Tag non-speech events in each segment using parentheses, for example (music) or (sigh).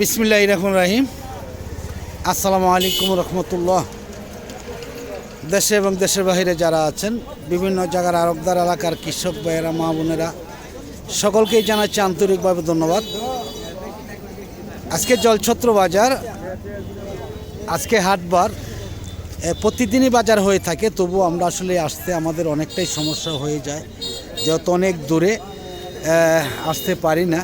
বিসমিল্লাহ রহমান রাহিম। আসসালামু আলাইকুম রহমতুল্লাহ। দেশে এবং দেশের বাইরে যারা আছেন, বিভিন্ন জায়গার আরবদার এলাকার কৃষক ভাইয়েরা, মা বোনেরা, সকলকেই জানাচ্ছি আন্তরিকভাবে ধন্যবাদ। আজকে জলছত্র বাজার, আজকে হাটবার প্রতিদিনই বাজার হয়ে থাকে তবু আমরা আসলে আসতে আমাদের অনেকটাই সমস্যা হয়ে যায় যত অনেক দূরে আসতে পারি না।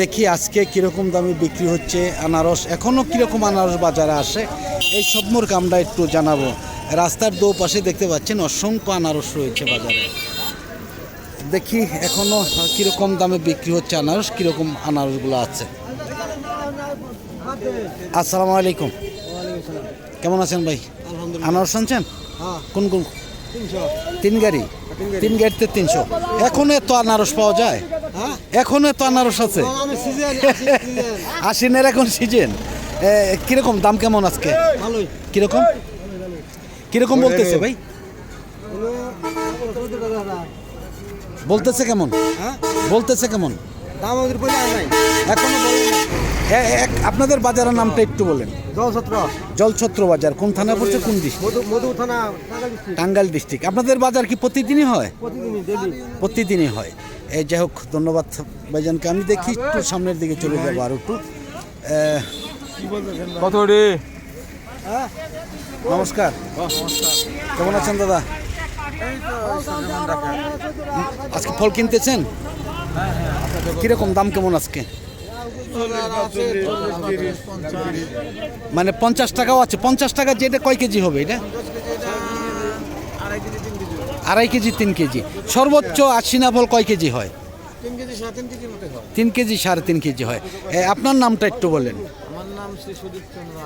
দেখি আজকে কীরকম দামে বিক্রি হচ্ছে আনারস। এখনও কীরকম আনারস বাজারে আসে এই সব মোর্ক আমরা একটু জানাব। রাস্তার দো পাশে দেখতে পাচ্ছেন অসংখ্য আনারস রয়েছে বাজারে। দেখি এখনও কীরকম দামে বিক্রি হচ্ছে আনারস কীরকম আনারসগুলো আছে। আসসালামু আলাইকুম। কেমন আছেন ভাই? আনারস আনছেন? হ্যাঁ। কোন কোন? তিন গাড়ি। তিন গাড়িতে তিনশো। এখনও এত আনারস পাওয়া যায়? এখনও তো আনারস আছে আশিনের আশ্বিনের এখন সিজন কীরকম দাম কেমন আজকে কীরকম কীরকম বলতেছে ভাই বলতেছে কেমন হ্যাঁ বলতেছে কেমন দাম আমাদের পয়সা নাই। এখনও বলেন না। এ- এক- আপনাদের বাজারের নামটা একটু বলেন। জলছত্র। বাজার কোন থানা পড়ছে কোন ডিস্ট্রিক্ট? মধু মধু থানা টাঙ্গাইল ডিস্ট্রিক্ট। আপনাদের বাজার কি প্রতিদিনই হয়? প্রতিদিনই ডেলি প্রতিদিনই হয়। এই যাই হোক ধন্যবাদ ভাইজানকে। আমি দেখি একটু সামনের দিকে চলে যাব আর একটু। আহ, কত রে? হ্যাঁ? নমস্কার। কেমন আছেন দাদা? আজকে ফল কিনতেছেন? কীরকম দাম কেমন আজকে? মানে পঞ্চাশ টাকাও আছে, পঞ্চাশ টাকা যেটা কয় কেজি হবে এটা? আড়াই কেজি, তিন কেজি। সর্বোচ্চ আশিনা ফল কয় কেজি হয়? তিন কেজি সাড়ে তিন কেজি হয়। আপনার নামটা একটু বলেন। আমার নাম শ্রী সুদীপ চন্দ্র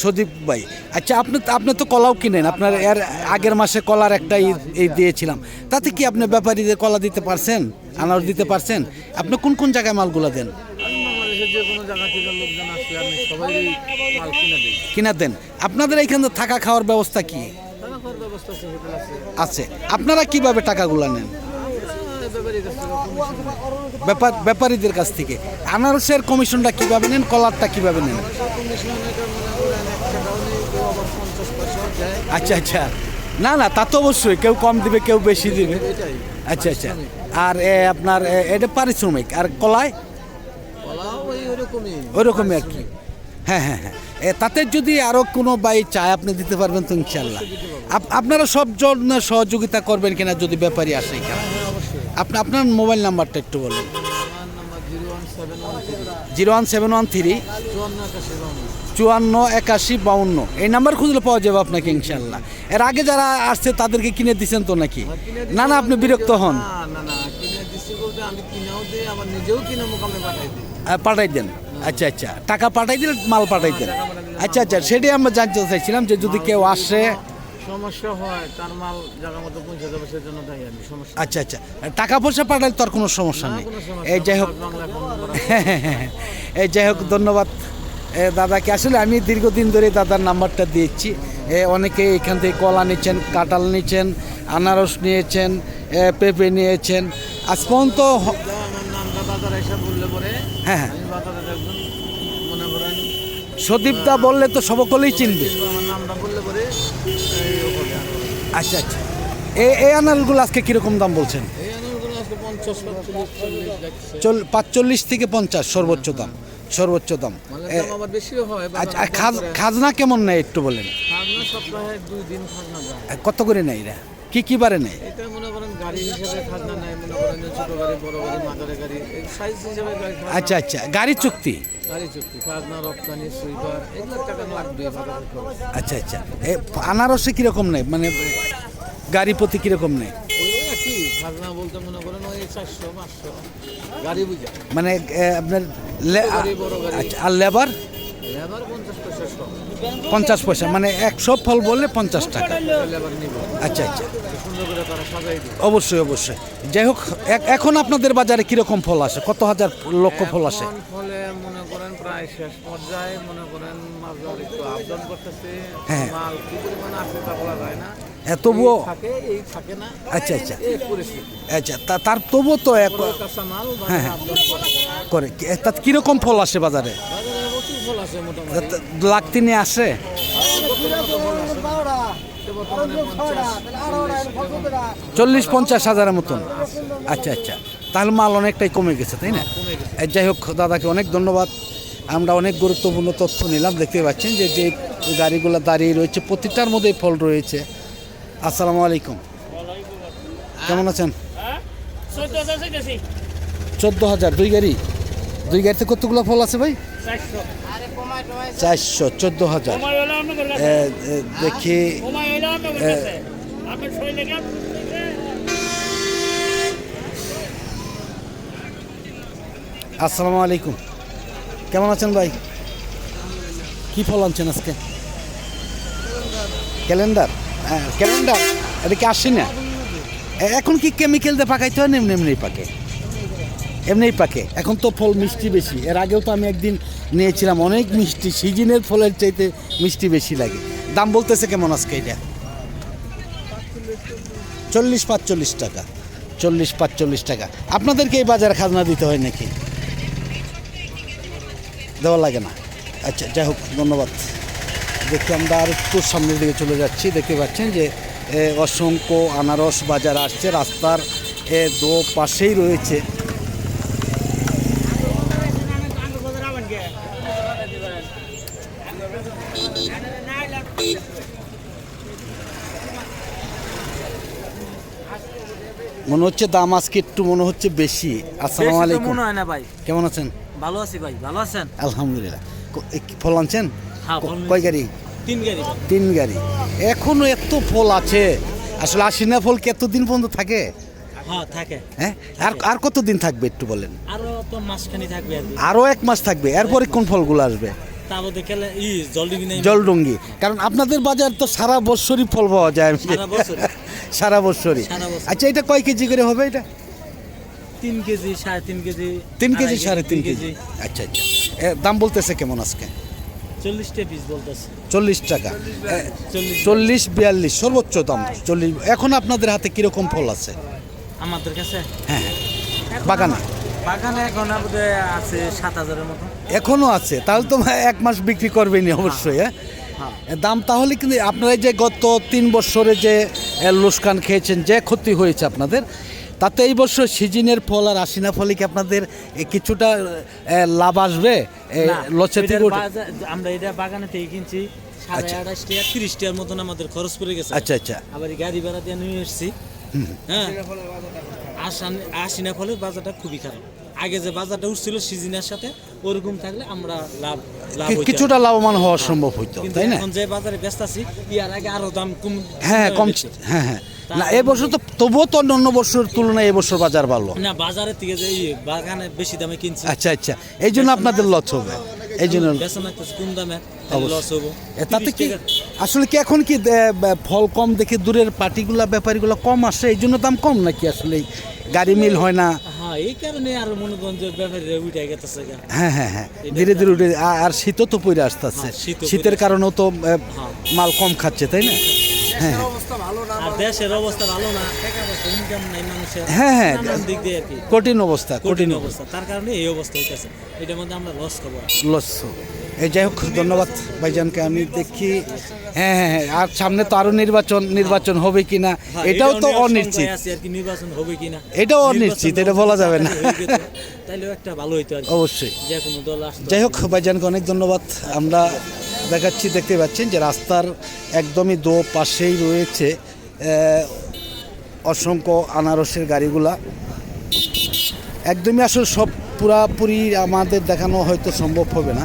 সদীপ ভাই। আচ্ছা আপনি আপনি তো কলাও কিনেন। আপনার এর আগের মাসে কলার একটা এই দিয়েছিলাম। তাতে কি আপনি ব্যাপারীদের কলা দিতে পারছেন? আনারস দিতে পারছেন? আপনি কোন কোন জায়গায় মালগুলো দেন? কোনো দেন। আপনাদের এইখানে থাকা খাওয়ার ব্যবস্থা কি? আছে। আপনারা কীভাবে টাকাগুলো নেন? ব্যাপার ব্যাপারীদের কাছ থেকে। আনারসের কমিশনটা কীভাবে নেন? কলারটা কীভাবে নেন কমিশন এটা মনে করেন এক টাকাও নেই কেউ আবার পঞ্চাশ পয়সাও দেয় আচ্ছা আচ্ছা। না না তা তো অবশ্যই। কেউ কম দিবে কেউ বেশি দিবে। আচ্ছা আচ্ছা। আর আপনার এটা পারিশ্রমিক। আর কলায় ওইরকমই আর কি। হ্যাঁ হ্যাঁ হ্যাঁ। তাতে যদি আরও কোনো বাই চায় আপনি দিতে পারবেন তো ইনশাল্লাহ আপ- আপনারা সব জন্য সহযোগিতা করবেন কিনা যদি ব্যাপারী আসে এখানে? হ্যাঁ আপনি আপনার মোবাইল নাম্বারটা একটু বলেন। Zero one seven one three. চুয়ান্ন একাশি বাউন্ন। এই নাম্বার খুঁজলে পাওয়া যাবে আপনাকে ইনশাল্লাহ। এর আগে যারা আসছে তাদেরকে কিনে দিচ্ছেন তো নাকি? না না আপনি বিরক্ত হন। পাঠাই দেন? আচ্ছা আচ্ছা। টাকা পাঠাই দিলে মাল পাঠাই দেন। আচ্ছা আচ্ছা সেটাই আমরা জানতে চাইছিলাম যে যদি কেউ আসে সমস্যা হয় তার মাল জায়গা মতো পৌঁছে যাবে সেজন্য তাই আমি সমস্যা আচ্ছা আচ্ছা। টাকা পয়সা পাঠালে তো আর কোনো সমস্যা নেই। এই যাই হোক। (laughs) এই যাই হোক ধন্যবাদ। দাদাকে আসলে আমি দীর্ঘদিন ধরে দাদার নাম্বারটা দিয়েছি। এ, অনেকে এখান থেকে কলা নিচ্ছেন কাঁঠাল নিচ্ছেন আনারস নিয়েছেন পেঁপে নিয়েছেন। আজ পর্যন্ত হ্যাঁ হ্যাঁ। সদীপদা বললে তো সকলেই চিনবে। আচ্ছা আচ্ছা। এই এই আনারসগুলো আজকে কীরকম দাম বলছেন? আনারগুলো পাঁচচল্লিশ থেকে পঞ্চাশ সর্বোচ্চ দাম। সর্বোচ্চ দাম। আচ্ছা খাজনা কেমন নেয় একটু বলেন? কত করে নেয় এরা? কি কি বারে নেয়? আচ্ছা আচ্ছা গাড়ি চুক্তি। আচ্ছা আচ্ছা এ আনারসে কীরকম নেয়? মানে গাড়ি প্রতি কীরকম নেয়? মনে মানে আপনার আচ্ছা আর লেবার? লেবার পঞ্চাশ পয়সা মানে একশো ফল বললে পঞ্চাশ টাকা। আচ্ছা আচ্ছা। সুন্দর করে তারা সাজাই দিবে। অবশ্যই অবশ্যই। যাই হোক এখন আপনাদের বাজারে কীরকম ফল আসে? কত হাজার লক্ষ ফল আসে? ফলে মনে করেন প্রায় শেষ পর্যায়ে মনে করেন একটু করতেছে। হ্যাঁ। যায় না। তবুও আচ্ছা আচ্ছা। আচ্ছা তা তার তবুও তো এক হ্যাঁ, হ্যাঁ। করে করে কি- এ, তা কীরকম ফল আসে বাজারে? লাখ তিনে আসে? চল্লিশ পঞ্চাশ হাজারের মতন। আচ্ছা আচ্ছা। তাহলে মাল অনেকটাই কমে গেছে তাই না? যাই হোক দাদাকে অনেক ধন্যবাদ। আমরা অনেক গুরুত্বপূর্ণ তথ্য নিলাম দেখতে পাচ্ছেন যে যে গাড়িগুলো দাঁড়িয়ে রয়েছে প্রতিটার মধ্যেই ফল রয়েছে। আসসালামু আলাইকুম। কেমন আছেন? চোদ্দ হাজার, দুই গাড়ি? দুই গাড়িতে কতগুলো ফল আছে ভাই? চারশো, চোদ্দ হাজার। দেখি আসসালামু আলাইকুম। কেমন আছেন ভাই? কি ফল আনছেন আজকে? ক্যালেন্ডার? ক্যালেন্ডার এটা কি আসছে না? এখন কি কেমিক্যাল দিয়ে পাকাইতে হয় না এমনি এমনি পাকে? এমনিই পাকে। এখন তো ফল মিষ্টি বেশি। এর আগেও তো আমি একদিন নিয়েছিলাম, অনেক মিষ্টি, সিজনের ফলের চাইতে মিষ্টি বেশি লাগে। দাম বলতেছে কেমন আজকে এটা? চল্লিশ পাঁচচল্লিশ টাকা। চল্লিশ পাঁচচল্লিশ টাকা। আপনাদেরকে এই বাজারে খাজনা দিতে হয় নাকি? দেওয়া লাগে না। আচ্ছা যাই হোক, ধন্যবাদ। দেখি আমরা আর একটু সামনের দিকে চলে যাচ্ছি। দেখতে পাচ্ছেন যে অসংখ্য আনারস বাজার আসছে। রাস্তার এ, দো পাশেই রয়েছে। মনে হচ্ছে দাম আজকে একটু মনে হচ্ছে বেশি। আসসালামু আলাইকুম। মনে হয় না ভাই। কেমন আছেন? ভালো আছি ভাই ভালো আছেন? আলহামদুলিল্লাহ। ফল আনছেন? হ্যাঁ। কয় গাড়ি? তিন গাড়ি। এখনও এত ফল আছে। আসলে আশিনা ফল কি এতদিন পর্যন্ত থাকে? হ্যাঁ থাকে। হ্যাঁ? আর আর কতদিন থাকবে একটু বলেন? আরও থাকবে আরও এক মাস থাকবে। এরপরে কোন ফলগুলো আসবে? জলডঙ্গি কারণ আপনাদের বাজার তো সারা বছরই ফল পাওয়া যায়। সারা বছর। বছরই (laughs) আচ্ছা এটা কয় কেজি করে হবে এটা? তিন কেজি সাড়ে তিন কেজি তিন কেজি সাড়ে তিন কেজি। আচ্ছা আচ্ছা। দাম বলতেছে কেমন আজকে? চল্লিশ টাকা। চল্লিশ। বিয়াল্লিশ সর্বোচ্চ দাম। চল্লিশ এখন আপনাদের হাতে কীরকম ফল আছে? আমাদের কাছে? হ্যাঁ হ্যাঁ। বাগানে? বাগানে এখন আছে সাত হাজারের মতো। এখনও আছে? তাহলে তো এক মাস বিক্রি করবেনি অবশ্যই হ্যাঁ? হ্যাঁ। দাম তাহলে কিন্তু আপনারা যে গত তিন বছরে যে লোসকান খেয়েছেন যে ক্ষতি হয়েছে আপনাদের তাতে এই বছর সিজনের ফল আর আশিনা ফলে কি আপনাদের কিছুটা লাভ আসবে? লসে থেকে আমরা এটা বাগানে থেকে কিনছি সাড়ে আচ্ছা। আঠাশ টাকা তিরিশ টাকার মতন আমাদের খরচ পড়ে গেছে। আচ্ছা আচ্ছা। আবার গাড়ি ভাড়া দিয়ে নিয়ে এসেছি। হ্যাঁ। আশিনা ফলের বাজারটা খুবই খারাপ। আগে যে বাজারটা উঠছিল সিজনের সাথে ওরকম থাকলে আমরা লাভ লাভ কিছুটা লাভবান হওয়া সম্ভব হইতো তাই না? এখন যে বাজারে ব্যস্ত আছি ইয়ার আগে আরও দাম কম হ্যাঁ কম। হ্যাঁ হ্যাঁ। না এবছর তো তবুও তো অন্য বছরের তুলনায় এবছর বাজার ভালো। না বাজারের থেকে যে বাগানে বেশি দামে কিনছি। আচ্ছা আচ্ছা। এই জন্য আপনাদের লস হবে। এই জন্য কম দামে লস হব। তাতে কি আসলে কি এখন কি ফল কম দেখে দূরের পার্টিগুলা ব্যাপারীগুলো কম আসে? এই জন্য দাম কম নাকি আসলে গাড়ি মিল হয় না? হ্যাঁ এই কারণে আর মনে করেন যে উঠে গেতেছে হ্যাঁ হ্যাঁ হ্যাঁ। ধীরে ধীরে উঠে আর শীতও তো পড়ে আসতেছে। হ্যাঁ, শীতের কারণেও তো হ্যাঁ। মাল কম খাচ্ছে তাই না? হ্যাঁ। দেশের অবস্থা ভালো না টাকা পয়সা ইনকাম নাই মানুষের। হ্যাঁ, হ্যাঁ। নানান দিক দিয়ে আর কি। কঠিন অবস্থা কঠিন অবস্থা। তার কারণে এই অবস্থা হইতেছে। এটার মধ্যে আমরা লস খাব লস এই যাই হোক ধন্যবাদ ভাইজানকে আমি দেখি। হ্যাঁ হ্যাঁ হ্যাঁ আর সামনে তো আরও নির্বাচন নির্বাচন হবে কিনা হ্যাঁ, এটাও তো অনিশ্চিত। নির্বাচন হবে কিনা। এটাও অনিশ্চিত, এটা বলা যাবে না। তাইলেও একটা ভালো হইতো অবশ্যই। যে কোনো দল যাই হোক ভাইজানকে অনেক ধন্যবাদ। আমরা দেখাচ্ছি দেখতে পাচ্ছেন যে রাস্তার একদমই দো পাশেই রয়েছে অসংখ্য আনারসের গাড়িগুলা। একদমই আসলে সব পুরাপুরি আমাদের দেখানো হয়তো সম্ভব হবে না।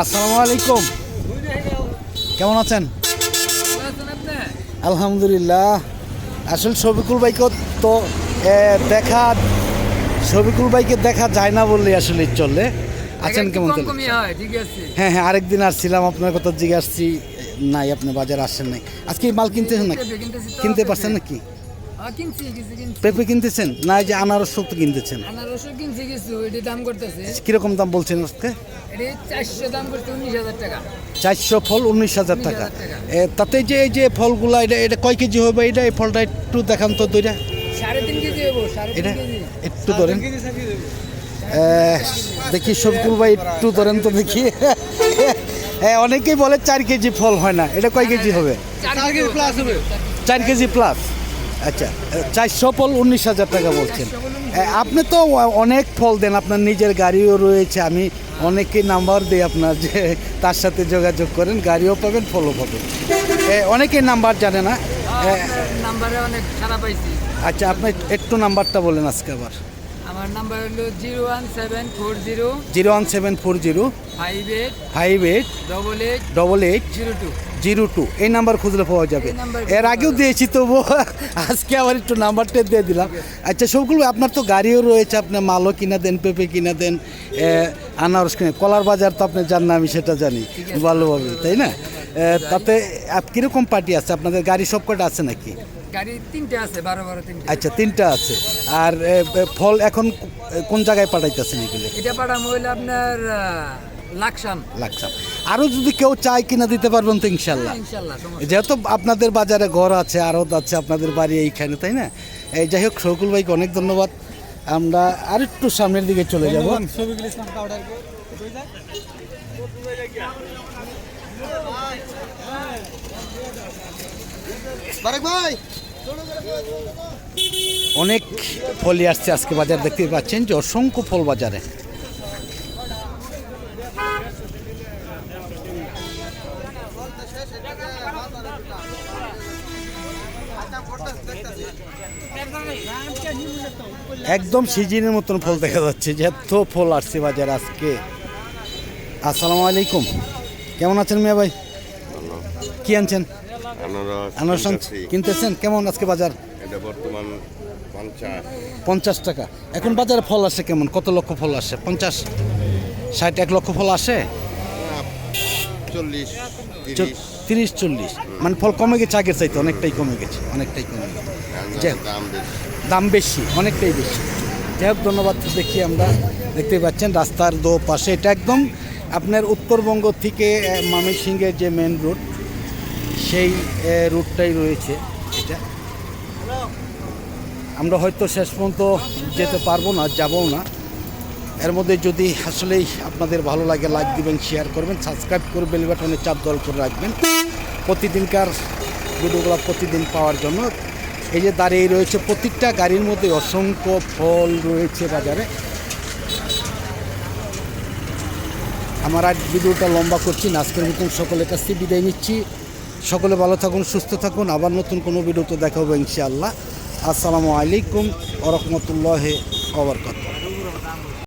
আসসালামু আলাইকুম। কেমন আছেন? আলহামদুলিল্লাহ। আসলে শফিকুল ভাইকে তো দেখা, শফিকুল ভাইকে দেখা যায় না বললে আসলে চলে। আছেন কেমন চলে? হ্যাঁ হ্যাঁ আরেকদিন আসছিলাম আপনার কথা জিজ্ঞে আসছি নাই আপনি বাজারে আসছেন নাই। আজকে এই মাল কিনতেছেন নাকি? কিনতে পারছেন নাকি? পেঁপে কিনতেছেন? না এই যে আনারস তো কিনতেছেন। কীরকম দাম বলছেন আজকে? চারশো ফল উনিশ হাজার টাকা। 19,000 তাতে যে এই যে ফলগুলা এটা এটা কয় কেজি হবে? এটা এই ফলটা একটু দেখান তো দুইটা। এটা একটু ধরেন। দেখি শফিকুল ভাই একটু ধরেন তো দেখি। হ্যাঁ অনেকেই বলে চার কেজি ফল হয় না। এটা কয় কেজি হবে? চার কেজি প্লাস আচ্ছা চারশো ফল উনিশ হাজার টাকা বলছেন। আপনি তো অনেক ফল দেন আপনার নিজের গাড়িও রয়েছে। আমি অনেকেই নাম্বার দিই আপনার যে তার সাথে যোগাযোগ করেন গাড়িও পাবেন ফলও পাবেন। অনেকেই নাম্বার জানে না। এ, নাম্বারে অনেক সারা পাইছি। আচ্ছা আপনি একটু নাম্বারটা বলেন আজকে আবার। আমার নাম্বার হলো zero one seven four zero zero one seven four zero five eight five eight double eight double eight zero two. Zero two. এই নাম্বার খুঁজলে পাওয়া যাবে। এর আগেও দিয়েছি তবু আজকে আবার একটু নাম্বারটা দিয়ে দিলাম। আচ্ছা সবগুলো আপনার তো গাড়িও রয়েছে আপনি মালও কিনা দেন পেঁপে কিনা দেন আনারস কিনে কলার বাজার তো আপনি জান না আমি সেটা জানি ভালোভাবে তাই না? তাতে কীরকম পার্টি আছে? আপনাদের গাড়ি সব কটা আছে নাকি? গাড়ি তিনটে আছে বারো বারো তিনটে। আচ্ছা তিনটা আছে। আর ফল এখন কোন জায়গায় পাঠাইতেছেন এগুলো? এটা পাঠাবো হইলে আপনার আহ, লাকসাম। আরও যদি কেউ চায় কিনা দিতে পারবেন তো ইনশাল্লাহ। ইনশাল্লাহ যেহেতু আপনাদের বাজারে ঘর আছে আড়ত আছে আপনাদের বাড়ি এইখানে তাই না? এই যাই হোক শকুল ভাইকে অনেক ধন্যবাদ। আমরা আর একটু সামনের দিকে চলে যাব। কাউডারকে অনেক ফলই আসছে আজকে বাজার দেখতে পাচ্ছেন যে অসংখ্য ফল বাজারে। একদম সিজনের মতন ফল দেখা যাচ্ছে যে এত ফল আসছে বাজারে আজকে। আসসালামু আলাইকুম। কেমন আছেন মিয়া ভাই? কি আনছেন? আনারস। কিনতেছেন? কেমন আজকে বাজার? এটা বর্তমান পঞ্চাশ। টাকা। এখন বাজারে ফল আসে কেমন? কত লক্ষ ফল আসে? পঞ্চাশ ষাট এক লক্ষ ফল আসে? চল্লিশ তিরিশ। চল্লিশ। মানে ফল কমে গেছে আগের চাইতে অনেকটাই কমে গেছে অনেকটাই কমে গেছে। দাম বেশি। অনেকটাই বেশি। যাই হোক ধন্যবাদ দেখি আমরা। দেখতে পাচ্ছেন রাস্তার দো পাশে এটা একদম আপনার উত্তরবঙ্গ থেকে ময়মনসিংহের যে মেন রুট সেই রুটটাই রয়েছে এটা। আমরা হয়তো শেষ পর্যন্ত যেতে পারব না যাব না। এর মধ্যে যদি আসলেই আপনাদের ভালো লাগে লাইক দিবেন শেয়ার করবেন সাবস্ক্রাইব করে বেল বাটনে চাপ দল করে রাখবেন। প্রতিদিনকার ভিডিওগুলো প্রতিদিন পাওয়ার জন্য। এই যে দাঁড়িয়ে রয়েছে প্রত্যেকটা গাড়ির মধ্যে অসংখ্য ফল রয়েছে বাজারে। আমার আজ ভিডিওটা লম্বা করছি না, আজকের মতন সকলের কাছ থেকে বিদায় নিচ্ছি। সকলে ভালো থাকুন, সুস্থ থাকুন। আবার নতুন কোনো ভিডিওতে দেখা হবে ইনশাআল্লাহ। আসসালামু আলাইকুম ওরহমতুল্লাহ ওবরকাত